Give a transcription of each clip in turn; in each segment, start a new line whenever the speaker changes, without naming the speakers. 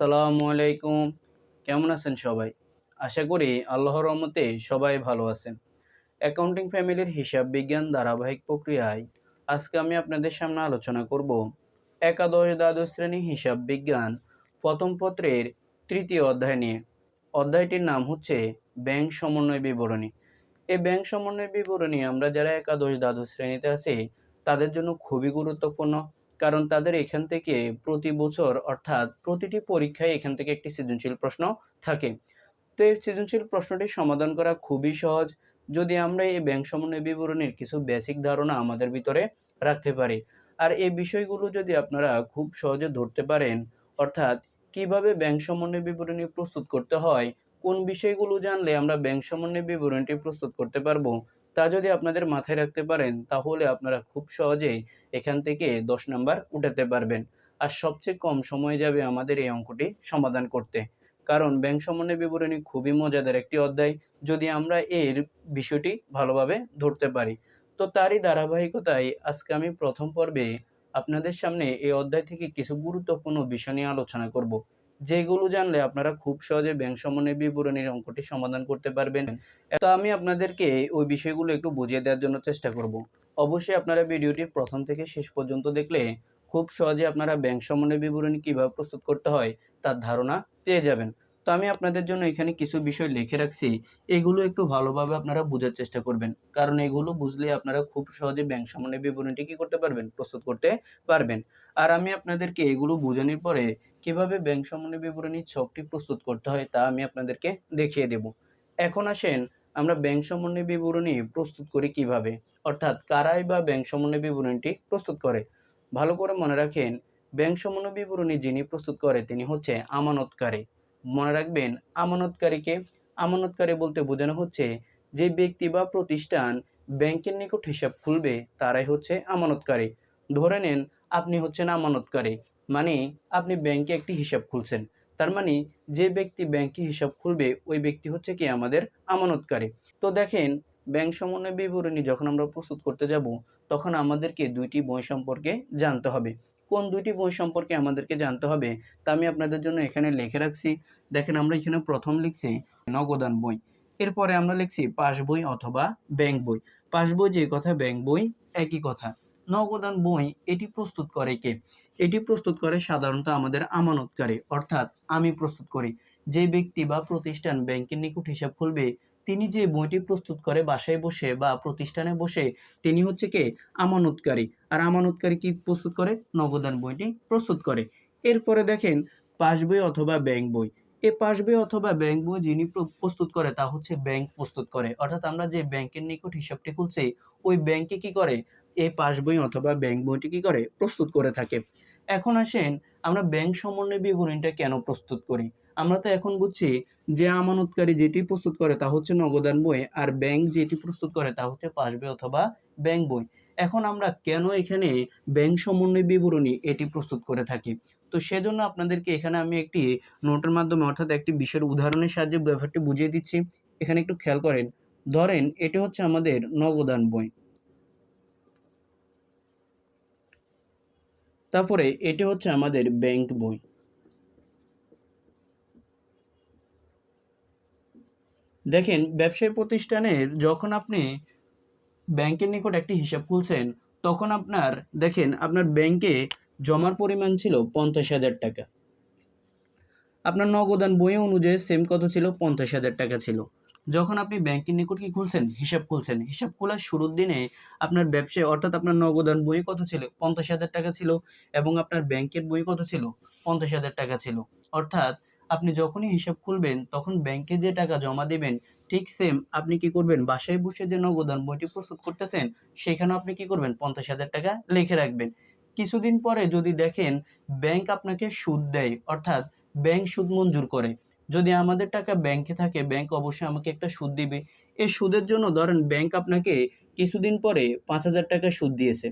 আসসালামু আলাইকুম। কেমন আছেন সবাই? আশা করি আল্লাহর রহমতে সবাই ভালো আছেন। অ্যাকাউন্টিং ফ্যামিলির হিসাব বিজ্ঞান ধারাবাহিক প্রক্রিয়ায় আজকে আমি আপনাদের সামনে আলোচনা করব একাদশ দ্বাদশ শ্রেণি হিসাব বিজ্ঞান প্রথম পত্রের তৃতীয় অধ্যায় নিয়ে। অধ্যায়টির নাম হচ্ছে ব্যাংক সমন্বয় বিবরণী। এই ব্যাংক সমন্বয় বিবরণী আমরা যারা একাদশ দ্বাদশ শ্রেণীতে আছি, তাদের জন্য খুবই গুরুত্বপূর্ণ। কারণ তাদের এখান থেকে প্রতি বছর, অর্থাৎ প্রতিটি পরীক্ষায় এখান থেকে একটি সৃজনশীল প্রশ্ন থাকে। তো এই সৃজনশীল প্রশ্নটি সমাধান করা খুবই সহজ। যদি আমরা এই ব্যাংক সমন্বয় বিবরণীর কিছু বেসিক ধারণা আমাদের ভিতরে রাখতে পারি। আর এই বিষয়গুলো যদি আপনারা খুব সহজে ধরতে পারেন, অর্থাৎ কীভাবে ব্যাংক সমন্বয় বিবরণী প্রস্তুত করতে হয়, কোন বিষয়গুলো জানলে আমরা ব্যাংক সমন্বয় বিবরণীটি প্রস্তুত করতে পারব তা যদি আপনাদের মাথায় রাখতে পারেন, তাহলে আপনারা খুব সহজেই এখান থেকে দশ নাম্বার উঠাতে পারবেন। আর সবচেয়ে কম সময় যাবে আমাদের এই অঙ্কটি সমাধান করতে। কারণ ব্যাংক সমন্বয় বিবরণী খুবই মজাদার একটি অধ্যায়। যদি আমরা এর বিষয়টি ভালোভাবে ধরতে পারি। তো তারই ধারাবাহিকতায় আজকে আমি প্রথম পর্বে আপনাদের সামনে এই অধ্যায় থেকে কিছু গুরুত্বপূর্ণ বিষয় নিয়ে আলোচনা করব। যেগুলো জানলে আপনারা খুব সহজে ব্যাংক সমন্বয় বিবরণীর অঙ্কটি সমাধান করতে পারবেন। তো আমি আপনাদেরকে ওই বিষয়গুলো একটু বুঝিয়ে দেওয়ার জন্য চেষ্টা করব। অবশ্যই আপনারা ভিডিওটি প্রথম থেকে শেষ পর্যন্ত দেখলে খুব সহজে আপনারা ব্যাংক সমন্বয় বিবরণী কীভাবে প্রস্তুত করতে হয় তার ধারণা পেয়ে যাবেন। তো আমি আপনাদের জন্য এখানে কিছু বিষয় লিখে রাখছি। এগুলো একটু ভালোভাবে আপনারা বোঝার চেষ্টা করবেন। কারণ এগুলো বুঝলে আপনারা খুব সহজে ব্যাংক সমন্বয় বিবরণটি কী করতে পারবেন? প্রস্তুত করতে পারবেন। আর আমি আপনাদেরকে এগুলো বোঝানোর পরে কীভাবে ব্যাংক সমন্বয় বিবরণীর ছকটি প্রস্তুত করতে হয় তা আমি আপনাদেরকে দেখিয়ে দেব। এখন আসেন আমরা ব্যাংক সমন্বয় বিবরণী প্রস্তুত করি কীভাবে? অর্থাৎ কারাই বা ব্যাংক সমন্বয় বিবরণীটি প্রস্তুত করে। ভালো করে মনে রাখেন, ব্যাংক সমন্বয় বিবরণী যিনি প্রস্তুত করে তিনি হচ্ছে আমানতকারী। মনে রাখবেন, আমানতকারীকে আমানতকারী বলতে বোঝানো হচ্ছে যে ব্যক্তি বা প্রতিষ্ঠান ব্যাংকের নিকট হিসাব খুলবে, তারাই হচ্ছে আমানতকারী। ধরে নেন, আপনি হচ্ছেন আমানতকারী মানে আপনি ব্যাংকে একটি হিসাব খুলছেন। তার মানে যে ব্যক্তি ব্যাংকে হিসাব খুলবে, ওই ব্যক্তি হচ্ছে কি আমাদের আমানতকারী। তো দেখেন, ব্যাংক সমন্বয় বিবরণী যখন আমরা প্রস্তুত করতে যাব, তখন আমাদেরকে দুইটি বই সম্পর্কে জানতে হবে। কোন দুইটি বই সম্পর্কে আমাদেরকে জানতে হবে, তা আমি আপনাদের জন্য এখানে লিখে রাখছি। দেখেন, আমরা এখানে প্রথম লিখছি নগদান বই। এরপরে আমরা লিখছি পাস বই অথবা ব্যাংক বই। পাস বই যে কথা, ব্যাংক বই একই কথা। নগদান বই, এটি প্রস্তুত করে কে? এটি প্রস্তুত করে সাধারণত আমাদের আমানতকারী, অর্থাৎ আমি প্রস্তুত করি। যে ব্যক্তি বা প্রতিষ্ঠান ব্যাংকের নিকট হিসাব খুলবে তিনি যে বইটি প্রস্তুত করে বাসায় বসে বা প্রতিষ্ঠানে বসে, তিনি হচ্ছে কে? আমানতকারী। আর আমানতকারী কি প্রস্তুত করে? নবদান বইটি প্রস্তুত করে। এরপরে দেখেন পাস বই অথবা ব্যাংক বই। এ পাস বই অথবা ব্যাংক বই যিনি প্রস্তুত করে, তা হচ্ছে ব্যাংক প্রস্তুত করে। অর্থাৎ আমরা যে ব্যাংকের নিকট হিসাবটি খুলছি, ওই ব্যাংকে কি করে? এই পাস বই অথবা ব্যাংক বইটি কি করে? প্রস্তুত করে থাকে। এখন আসেন, আমরা ব্যাংক সমন্বয় বিবরণীটা কেন প্রস্তুত করি? আমরা তো এখন বুঝছি যে আমানতকারী যেটি প্রস্তুত করে তা হচ্ছে নগদান বই, আর ব্যাংক যেটি প্রস্তুত করে তা হচ্ছে পাসবই অথবা ব্যাংক বই। এখন আমরা কেন এখানে ব্যাংক সমন্বয় বিবরণী এটি প্রস্তুত করে থাকি? তো সেজন্য আপনাদেরকে এখানে আমি একটি নোটের মাধ্যমে অর্থাৎ একটি বিষয়ের উদাহরণের সাহায্যে ব্যাপারটি বুঝিয়ে দিচ্ছি। এখানে একটু খেয়াল করেন। ধরেন, এটি হচ্ছে আমাদের নগদান বই। তারপরে, এটি হচ্ছে আমাদের ব্যাংক বই। দেখেন, ব্যবসায়ী প্রতিষ্ঠানের যখন আপনি ব্যাংকের নিকট একটি হিসাব খুলছেন, তখন আপনার, দেখেন, আপনার ব্যাংকে জমার পরিমাণ ছিল পঞ্চাশ হাজার টাকা। আপনার নগদান বই অনুযায়ী সেম কত ছিল? পঞ্চাশ হাজার টাকা ছিল। যখন আপনি ব্যাংকের নিকট কি খুলছেন? হিসাব খুলছেন। হিসাব খোলার শুরুর দিনে আপনার ব্যবসায়, অর্থাৎ আপনার নগদান বই কত ছিল? পঞ্চাশ হাজার টাকা ছিল এবং আপনার ব্যাংকের বই কত ছিল? পঞ্চাশ হাজার টাকা ছিল। অর্থাৎ আপনি যখনই হিসাব খুলবেন, তখন ব্যাংকে যে টাকা জমা দিবেন, ঠিক সেম আপনি কি করবেন? বাসায় বসে যে নগদান বইটি প্রস্তুত করতেছেন, সেখানেও আপনি কি করবেন? পঞ্চাশ হাজার টাকা লিখে রাখবেন। কিছুদিন পরে যদি দেখেন ব্যাংক আপনাকে সুদ দেয়, অর্থাৎ ব্যাংক সুদ মঞ্জুর করে। যদি আমাদের টাকা ব্যাংকে থাকে ব্যাংক অবশ্যই আমাকে একটা সুদ দিবে। এই সুদের জন্য ধরেন ব্যাংক আপনাকে কিছুদিন পরে পাঁচ হাজার টাকা সুদ দিয়েছে।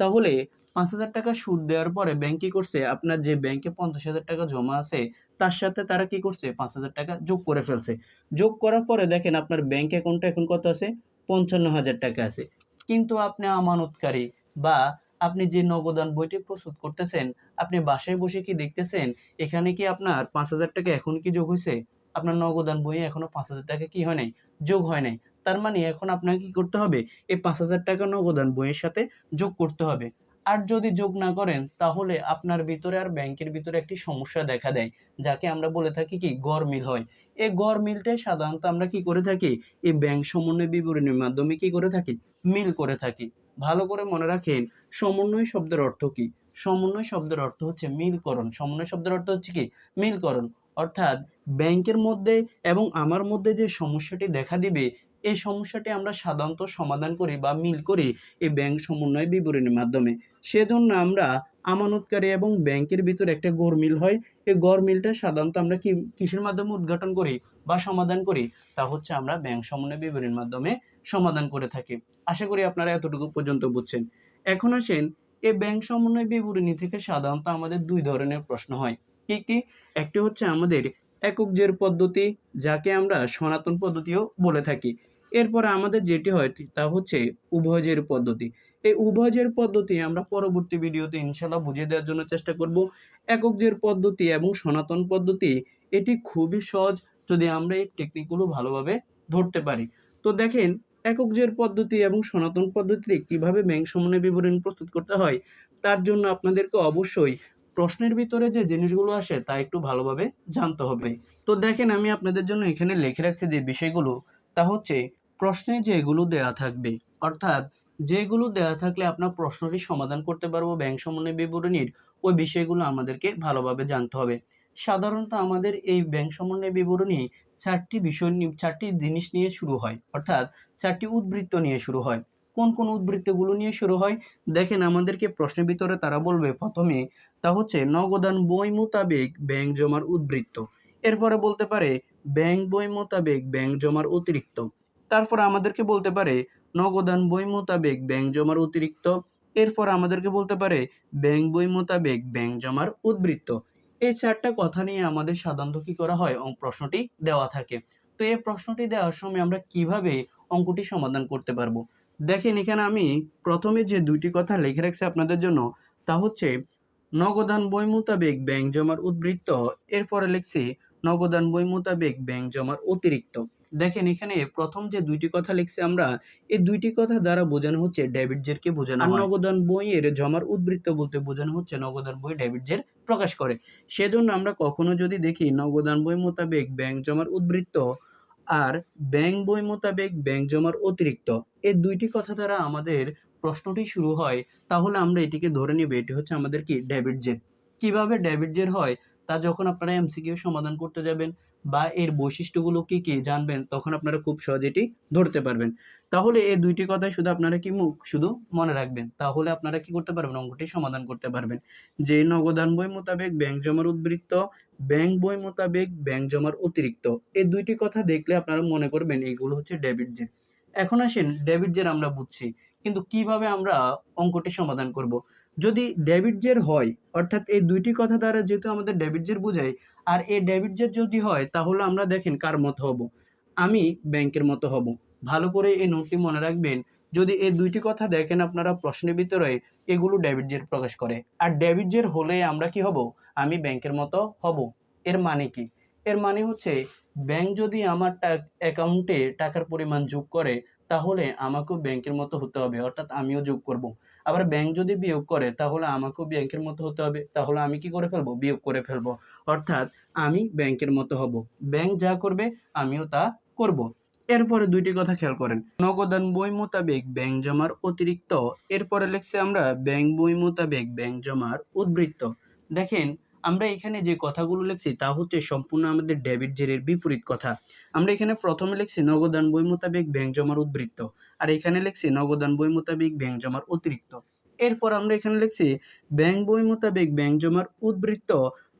তাহলে পাঁচ হাজার টাকা সুদ দেওয়ার পরে ব্যাংক কি করছে? আপনার যে ব্যাংকে পঞ্চাশ হাজার টাকা জমা আছে তার সাথে তারা কি করছে? পাঁচ হাজার টাকা যোগ করে ফেলছে। যোগ করার পরে দেখেন আপনার ব্যাংক অ্যাকাউন্টে এখন কত আছে? পঞ্চান্ন হাজার টাকা আছে। কিন্তু আপনি আমানতকারী বা আপনি যে নগদান বইটি প্রস্তুত করতেছেন, আপনি বাসায় বসে কি দেখতেছেন? এখানে কি আপনার পাঁচ হাজার টাকা এখন কি যোগ হয়েছে? আপনার নগদান বইয়ে এখনও পাঁচ হাজার টাকা কি হয় নাই? যোগ হয় নাই। তার মানে এখন আপনাকে কি করতে হবে? এই পাঁচ হাজার টাকা নগদান বইয়ের সাথে যোগ করতে হবে। আর যদি যোগ না করেন, তাহলে আপনার ভিতরে আর ব্যাংকের ভিতরে একটি সমস্যা দেখা দেয়, যাকে আমরা বলে থাকি কি, গড় মিল হয়। এই গড় মিলটাই সাধারণত আমরা কি করে থাকি, এই ব্যাংক সমন্বয় বিবরণীর মাধ্যমে কি করে থাকি, মিল করে থাকি। ভালো করে মনে রাখেন, সমন্বয় শব্দের অর্থ কি? সমন্বয় শব্দের অর্থ হচ্ছে মিলকরণ। সমন্বয় শব্দের অর্থ হচ্ছে কি? মিলকরণ। অর্থাৎ ব্যাংকের মধ্যে এবং আমার মধ্যে যে সমস্যাটি দেখা দিবে এই সমস্যাটি আমরা সাধারণত সমাধান করি বা মিল করি এই ব্যাংক সমন্বয় বিবরণীর মাধ্যমে। সেজন্য আমরা আমানতকারী এবং ব্যাংকের ভিতরে একটা গড় মিল হয়। এই গড় মিলটা সাধারণত আমরা কি কিসের মাধ্যমে উদ্ঘাটন করি বা সমাধান করি তা হচ্ছে আমরা ব্যাংক সমন্বয় বিবরণীর মাধ্যমে সমাধান করে থাকি। আশা করি আপনারা এতটুকু পর্যন্ত বুঝছেন। এখন আসেন, এই ব্যাংক সমন্বয় বিবরণী থেকে সাধারণত আমাদের দুই ধরনের প্রশ্ন হয়। কি কি? একটি হচ্ছে আমাদের একক জের পদ্ধতি, যাকে আমরা সনাতন পদ্ধতিও বলে থাকি। এরপরে আমাদের যেটি হয় তা হচ্ছে উভয় জের পদ্ধতি। এই উভয় জের পদ্ধতি আমরা পরবর্তী ভিডিওতে ইনশাল্লাহ বুঝিয়ে দেওয়ার জন্য চেষ্টা করব। একক জের পদ্ধতি এবং সনাতন পদ্ধতি, এটি খুবই সহজ যদি আমরা এই টেকনিকগুলো ভালোভাবে ধরতে পারি। তো দেখেন, একক জের পদ্ধতি এবং সনাতন পদ্ধতিতে কীভাবে ব্যাংক সমন্বয় বিবরণী প্রস্তুত করতে হয়, তার জন্য আপনাদেরকে অবশ্যই প্রশ্নের ভিতরে যে জিনিসগুলো আসে তা একটু ভালোভাবে জানতে হবে। তো দেখেন, আমি আপনাদের জন্য এখানে লিখে রাখছি যে বিষয়গুলো তা হচ্ছে, প্রশ্নে যেগুলো দেয়া থাকবে, অর্থাৎ যেগুলো দেয়া থাকলে আপনার প্রশ্নটি সমাধান করতে পারব ব্যাংক সমন্বয় বিবরণীর, ওই বিষয়গুলো আমাদেরকে ভালোভাবে জানতে হবে। সাধারণত আমাদের এই ব্যাংক সমন্বয় বিবরণী চারটি বিষয় নিয়ে, চারটি জিনিস নিয়ে শুরু হয়, অর্থাৎ চারটি উদ্বৃত্ত নিয়ে শুরু হয়। কোন কোন উদ্বৃত্তগুলো নিয়ে শুরু হয়? দেখেন আমাদেরকে প্রশ্নের ভিতরে তারা বলবে, প্রথমে তা হচ্ছে নগদান বই মোতাবেক ব্যাংক জমার উদ্বৃত্ত। এরপরে বলতে পারে ব্যাংক বই মোতাবেক ব্যাংক জমার অতিরিক্ত। তারপর আমাদেরকে বলতে পারে নগদান বই মোতাবেক ব্যাংক জমার অতিরিক্ত। এরপর আমাদেরকে বলতে পারে ব্যাংক বই মোতাবেক ব্যাংক জমার উদ্বৃত্ত। এই চারটা কথা নিয়ে আমাদের সাধারণত কি করা হয়? প্রশ্নটি দেওয়া থাকে। তো এই প্রশ্নটি দেওয়ার সময় আমরা কীভাবে অঙ্কটি সমাধান করতে পারব? দেখেন, এখানে আমি প্রথমে যে দুইটি কথা লিখে রাখছি আপনাদের জন্য, তা হচ্ছে নগদান বই মোতাবেক ব্যাংক জমার উদ্বৃত্ত, এরপরে লিখছি নগদান বই মোতাবেক ব্যাংক জমার অতিরিক্ত। দেখেন এখানে প্রথম যে দুইটি কথা লিখছি আমরা এই দুইটি কথা দ্বারা বোঝানো হচ্ছে ডেবিট জেরকে বোঝানো আর নগদান বইয়ের জমার উদ্বৃত্ত বলতে বোঝানো হচ্ছে নগদান বই ডেবিট জের প্রকাশ করে। সেজন্য আমরা কখনো যদি দেখি নগদান বই মোতাবেক ব্যাংক জমার উদ্বৃত্ত আর ব্যাংক বই মোতাবেক ব্যাংক জমার অতিরিক্ত এই দুইটি কথা দ্বারা আমাদের প্রশ্নটি শুরু হয় তাহলে আমরা এটিকে ধরে নিব এটি হচ্ছে আমাদের কি? ডেবিট জের। কীভাবে ডেবিট জের হয়? তা যখন আপনারা এমসিকিউ সমাধান করতে যাবেন বা এর বৈশিষ্ট্যগুলো কি কি জানবেন, তখন আপনারা খুব সহজে এটি ধরতে পারবেন। তাহলে এই দুইটি কথাই শুধু আপনারা কি মুখ শুধু মনে রাখবেন? তাহলে আপনারা কি করতে পারবেন? অঙ্কটি সমাধান করতে পারবেন। যে নগদান বই মোতাবেক ব্যাংক জমার উদ্বৃত্ত, ব্যাংক বই মোতাবেক ব্যাংক জমার অতিরিক্ত, এই দুইটি কথা দেখলে আপনারা মনে করবেন এইগুলো হচ্ছে ডেবিট জের এখন আসেন, ডেবিট জের আমরা বুঝছি, কিন্তু কীভাবে আমরা অঙ্কটি সমাধান করব? যদি ডেবিট জের হয়, অর্থাৎ এই দুইটি কথা দ্বারা যেহেতু আমাদের ডেবিট জের বোঝায়, আর এই ডেবিট জের যদি হয়, তাহলে আমরা দেখেন কার মতো হব। আমি ব্যাংকের মতো হব। ভালো করে এই নোটটি মনে রাখবেন, যদি এই দুইটি কথা দেখেন আপনারা প্রশ্নের ভিতরে, এগুলো ডেবিট জের প্রকাশ করে। আর ডেবিট জের হলে আমরা কি হব? আমি ব্যাংকের মতো হব। এর মানে কি? এর মানে হচ্ছে, ব্যাংক যদি আমার অ্যাকাউন্টে টাকার পরিমাণ যোগ করে তাহলে আমাকেও ব্যাংকের মতো হতে হবে, অর্থাৎ আমিও যোগ করব। আবার ব্যাংক যদি বিয়োগ করে, তাহলে আমাকেও ব্যাংকের মতো হতে হবে, তাহলে আমি কি করে ফেলব? বিয়োগ করে ফেলব। অর্থাৎ আমি ব্যাংকের মতো হব। ব্যাংক যা করবে, আমিও তা করব। এরপরে দুইটি কথা খেয়াল করেন। নগদান বই মোতাবেক ব্যাংক জমার অতিরিক্ত, এরপরে লিখছে আমরা, ব্যাংক বই মোতাবেক ব্যাংক জমার উদ্বৃত্ত। দেখেন আমরা এখানে যে কথাগুলো লিখছি তা হচ্ছে সম্পূর্ণ আমাদের ডেবিট জেরের বিপরীত কথা। আমরা এখানে প্রথমে লিখছি নগদান বই মোতাবেক ব্যাংক জমার উদ্বৃত্ত আর এখানে লিখছি নগদান বই মোতাবেক ব্যাংক জমার অতিরিক্ত। এরপর আমরা এখানে লিখছি ব্যাংক বই মোতাবেক ব্যাংক জমার উদ্বৃত্ত,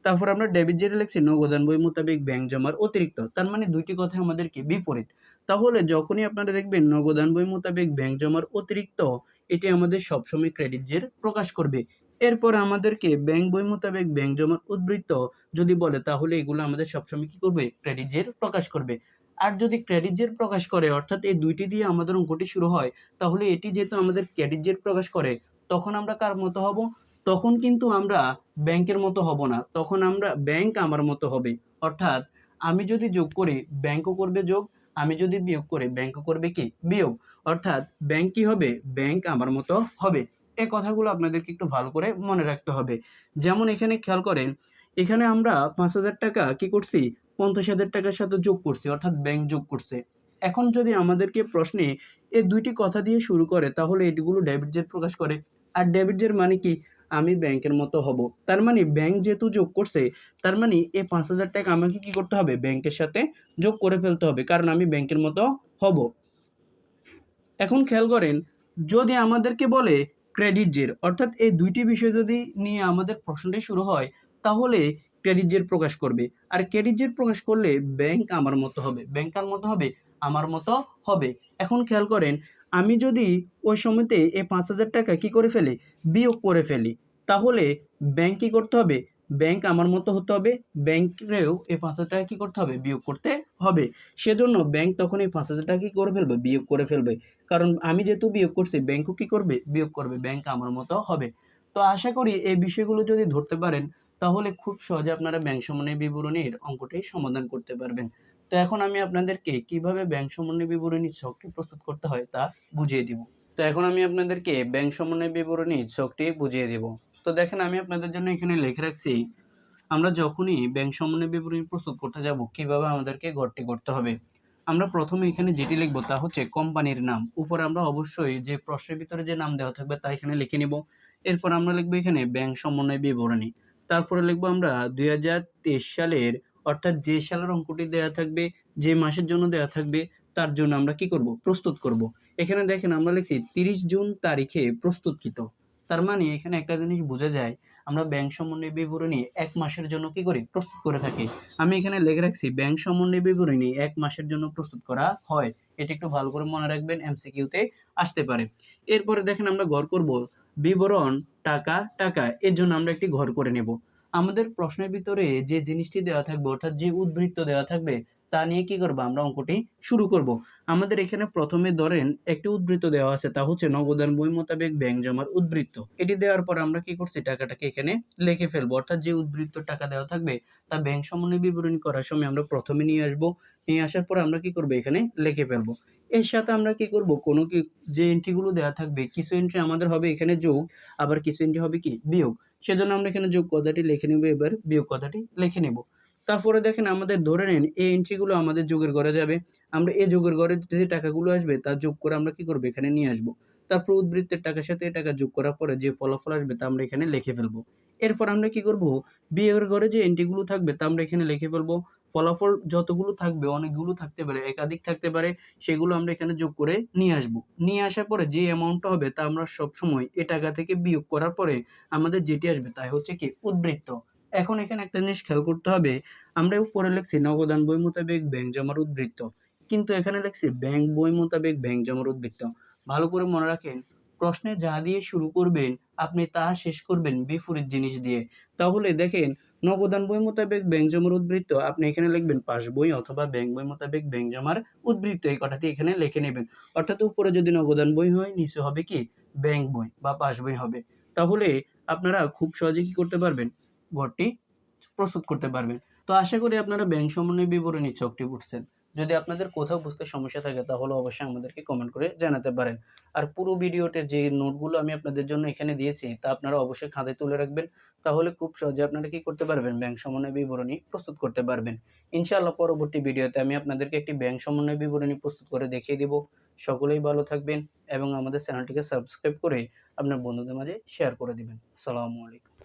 তারপর আমরা ডেবিট জেরে লিখছি নগদান বই মোতাবেক ব্যাংক জমার অতিরিক্ত, তার মানে দুইটি কথা আমাদেরকে বিপরীত। তাহলে যখনই আপনারা দেখবেন নগদান বই মোতাবেক ব্যাংক জমার অতিরিক্ত, এটি আমাদের সবসময় ক্রেডিট জের প্রকাশ করবে। এরপর আমাদেরকে ব্যাংক বই মোতাবেক ব্যাংক জমার উদ্বৃত্ত যদি বলে, তাহলে এগুলো আমাদের সবসময় কি করবে? ক্রেডিট জের প্রকাশ করবে। আর যদি ক্রেডিট জের প্রকাশ করে, অর্থাৎ এই দুইটি দিয়ে আমাদের অঙ্কটি শুরু হয়, তাহলে এটি যেহেতু আমাদের ক্রেডিট জের প্রকাশ করে, তখন আমরা কার মতো হব? তখন কিন্তু আমরা ব্যাংকের মতো হব না। তখন আমরা ব্যাংক আমার মতো হবে। অর্থাৎ আমি যদি যোগ করি, ব্যাংকও করবে যোগ, আমি যদি বিয়োগ করি, ব্যাংকও করবে কি? বিয়োগ। অর্থাৎ ব্যাংক কি হবে? ব্যাংক আমার মতো হবে। এই কথাগুলো আপনাদেরকে একটু ভালো করে মনে রাখতে হবে। যেমন এখানে খেয়াল করেন, এখানে আমরা পাঁচ হাজার টাকা কি করছি? পঞ্চাশ হাজার টাকার সাথে যোগ করছি, অর্থাৎ ব্যাংক যোগ করছে। এখন যদি আমাদেরকে প্রশ্নে এই দুইটি কথা দিয়ে শুরু করে, তাহলে এটিগুলো ডেবিট জের প্রকাশ করে। আর ডেবিট জের মানে কি? আমি ব্যাংকের মতো হব। তার মানে ব্যাংক যেহেতু যোগ করছে, তার মানে এই পাঁচ হাজার টাকা আমাকে কি করতে হবে? ব্যাংকের সাথে যোগ করে ফেলতে হবে, কারণ আমি ব্যাংকের মতো হব। এখন খেয়াল করেন, যদি আমাদেরকে বলে ক্রেডিট জের অর্থাৎ এই দুইটি বিষয় যদি নিয়ে আমাদের প্রশ্নটি শুরু হয়, তাহলে ক্রেডিট জের প্রকাশ করবে। আর ক্রেডিট জের প্রকাশ করলে ব্যাংক আমার মতো হবে। ব্যাংক কার মতো হবে? আমার মতো হবে। এখন খেয়াল করেন, আমি যদি ওই সময়তে এই পাঁচ হাজার টাকা কী করে ফেলি? বিয়োগ করে ফেলি। তাহলে ব্যাংক কী করতে হবে? ব্যাংক আমার মতো হতে হবে, ব্যাংকেও এই পাঁচ হাজার টাকা কী করতে হবে? বিয়োগ করতে হবে। সেজন্য ব্যাংক তখন এই পাঁচ হাজার টাকা কী করে ফেলবে? বিয়োগ করে ফেলবে। কারণ আমি যেহেতু বিয়োগ করছি, ব্যাংকও কী করবে? বিয়োগ করবে। ব্যাংক আমার মতো হবে। তো আশা করি এই বিষয়গুলো যদি ধরতে পারেন, তাহলে খুব সহজে আপনারা ব্যাংক সমন্বয় বিবরণীর অঙ্কটি সমাধান করতে পারবেন। তো এখন আমি আপনাদেরকে কীভাবে ব্যাংক সমন্বয় বিবরণী ছকটি প্রস্তুত করতে হয় তা বুঝিয়ে দিব। তো এখন আমি আপনাদেরকে ব্যাংক সমন্বয় বিবরণী ছকটি বুঝিয়ে দিব। তো দেখেন, আমি আপনাদের জন্য এখানে লিখে রাখছি, আমরা যখনই ব্যাংক সমন্বয় বিবরণী প্রস্তুত করতে যাব, কীভাবে আমাদেরকে ঘরটি করতে হবে, আমরা প্রথমে এখানে যেটি লিখব তা হচ্ছে কোম্পানির নাম। উপরে আমরা অবশ্যই যে প্রশ্নের ভিতরে যে নাম দেওয়া থাকবে তা এখানে লিখে নিব। এরপর আমরা লিখব এখানে ব্যাংক সমন্বয় বিবরণী। তারপরে লিখব আমরা দুই হাজার তেইশ সালের, অর্থাৎ যে সালের অঙ্কটি দেওয়া থাকবে, যে মাসের জন্য দেওয়া থাকবে, তার জন্য আমরা কি করব? প্রস্তুত করব। এখানে দেখেন, আমরা লিখছি তিরিশ জুন তারিখে প্রস্তুতকৃত। তার মানে এখানে একটা জিনিস বোঝা যায়, আমরা ব্যাংক সমন্বয় বিবরণী এক মাসের জন্য কি করি? প্রস্তুত করে থাকি। আমি এখানে লিখে রাখছি ব্যাংক সমন্বয় বিবরণী এক মাসের জন্য প্রস্তুত করা হয়। এটা একটু ভালো করে মনে রাখবেন এমসিকিউতে আসতে পারে। এরপরে দেখেন আমরা ঘর করব, বিবরণ, টাকা টাকা, এর জন্য আমরা একটি ঘর করে নেব। আমাদের প্রশ্নের ভিতরে যে জিনিসটি দেওয়া থাকবে, অর্থাৎ যে উদ্বৃত্ত দেওয়া থাকবে তা নিয়ে কি করব? আমরা অঙ্কটি শুরু করব। আমাদের এখানে প্রথমে ধরেন একটি উদ্বৃত্ত দেওয়া আছে, তা হচ্ছে নগদান বই মোতাবেক ব্যাংক জমার উদ্বৃত্ত এটি দেওয়ার পর আমরা কি করছি? টাকাটাকে এখানে লিখে ফেলব। অর্থাৎ যে উদ্বৃত্ত টাকা দেওয়া থাকবে, তা ব্যাংক সমন্বয় বিবরণী করার সময় আমরা প্রথমে নিয়ে আসব। নিয়ে আসার পর আমরা কি করব? এখানে লিখে ফেলব। এর সাথে আমরা কি করব? কোনো কি, যে এন্ট্রিগুলো দেওয়া থাকবে, কিছু এন্ট্রি আমাদের হবে এখানে যোগ, আবার কিছু এন্ট্রি হবে কি? বিয়োগ। সেজন্য আমরা এখানে যোগ কথাটি লিখে নেব। এবার বিয়োগ কথাটি লিখে নেব। তারপরে দেখেন আমাদের ধরে নেন এই এন্ট্রিগুলো আমাদের যোগের ঘরে যাবে। আমরা এই যোগের ঘরে যে টাকাগুলো আসবে, তা যোগ করে আমরা কি করব? এখানে নিয়ে আসব। তারপর উদ্বৃত্তের টাকার সাথে এই টাকা যোগ করার পরে যে ফলাফল আসবে, তা আমরা এখানে লিখে ফেলব। এরপর আমরা কি করব? বিয়ের ঘরে যে এন্ট্রিগুলো থাকবে, তা আমরা এখানে লিখে ফেলব। ফলাফল যতগুলো থাকবে, অনেকগুলো থাকতে পারে, একাধিক থাকতে পারে, সেগুলো আমরা এখানে যোগ করে নিয়ে আসব। নিয়ে আসার পরে যে অ্যামাউন্টটা হবে, তা আমরা সব সময় এ টাকা থেকে বিয়োগ করার পরে আমাদের যেটি আসবে, তাই হচ্ছে কি? উদ্বৃত্ত। এখন এখানে একটা জিনিস খেয়াল করতে হবে, আমরা উপরে লিখছি নগদান বই মোতাবেক ব্যাংক জমার উদ্বৃত্ত। কিন্তু এখানে লিখছি ব্যাংক বই মোতাবেক ব্যাংক জমার উদ্বৃত্ত। ভালো করে মনে রাখেন, প্রশ্নে যা দিয়ে শুরু করবেন, আপনি তা শেষ করবেন বিপরীত জিনিস দিয়ে। তাহলে দেখেন, নগদান বই মোতাবেক ব্যাংক জমার উদ্বৃত্ত, আপনি এখানে লিখবেন পাস বই অথবা ব্যাংক বই মোতাবেক ব্যাংক জমার উদ্বৃত্ত, এই কথাটি এখানে লিখে নেবেন। অর্থাৎ উপরে যদি নগদান বই হয়, নিচে হবে কি? ব্যাংক বই বা পাস বই হবে। তাহলে আপনারা খুব সহজে কি করতে পারবেন? ঘরটি প্রস্তুত করতে পারবেন। তো আশা করি আপনারা ব্যাংক সমন্বয় বিবরণী চকটি বুঝছেন। যদি আপনাদের কোথাও বুঝতে সমস্যা থাকে, তাহলে অবশ্যই আমাদেরকে কমেন্ট করে জানাতে পারেন। আর পুরো ভিডিওতে যে নোটগুলো আমি আপনাদের জন্য এখানে দিয়েছি, তা আপনারা অবশ্যই খাতায় তুলে রাখবেন। তাহলে খুব সহজে আপনারা কি করতে পারবেন? ব্যাংক সমন্বয় বিবরণী প্রস্তুত করতে পারবেন। ইনশাআল্লাহ পরবর্তী ভিডিওতে আমি আপনাদেরকে একটি ব্যাংক সমন্বয় বিবরণী প্রস্তুত করে দেখিয়ে দিব। সকলেই ভালো থাকবেন এবং আমাদের চ্যানেলটিকে সাবস্ক্রাইব করে আপনার বন্ধুদের মাঝে শেয়ার করে দিবেন। আসসালামু আলাইকুম।